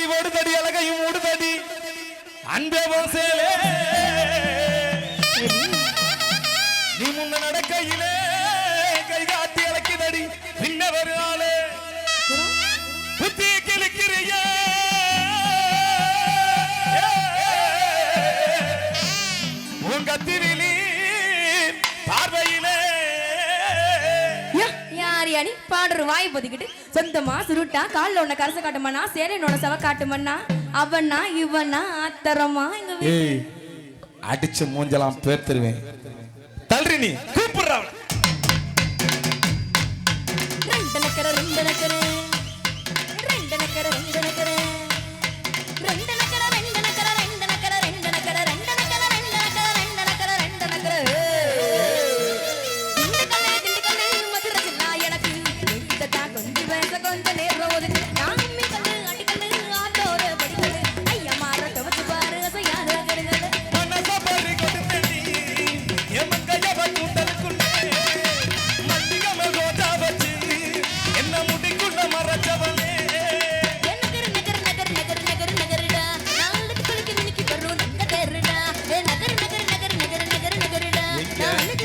ஓடுதடி ஓடுதடி அழகையும் ஓடுதடி அன்பே வசேலே நீ முன்ன நடக்கையிலே கை காட்டி அழைக்குதடி பின்ன வருவாளே புத்தி அணி பாடுற வாய் பொதிக்கிட்டு சொந்தமா சுருட்டா கால உன்னை கரச காட்டுமண்ணா சேரன் உன்னை செவ காட்டுமண்ணா அவனா இவனா ஆத்தரமா எங்க ஏய் அடிச்சு மூஞ்சலாம் பேர் தருவேன் தள்ளுறி நீ கூப்பிடுற அவளை. ரெண்டனக்கர ரெண்டனக்கர ரெண்டனக்கர ரெண்டன Yeah.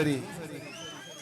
சரி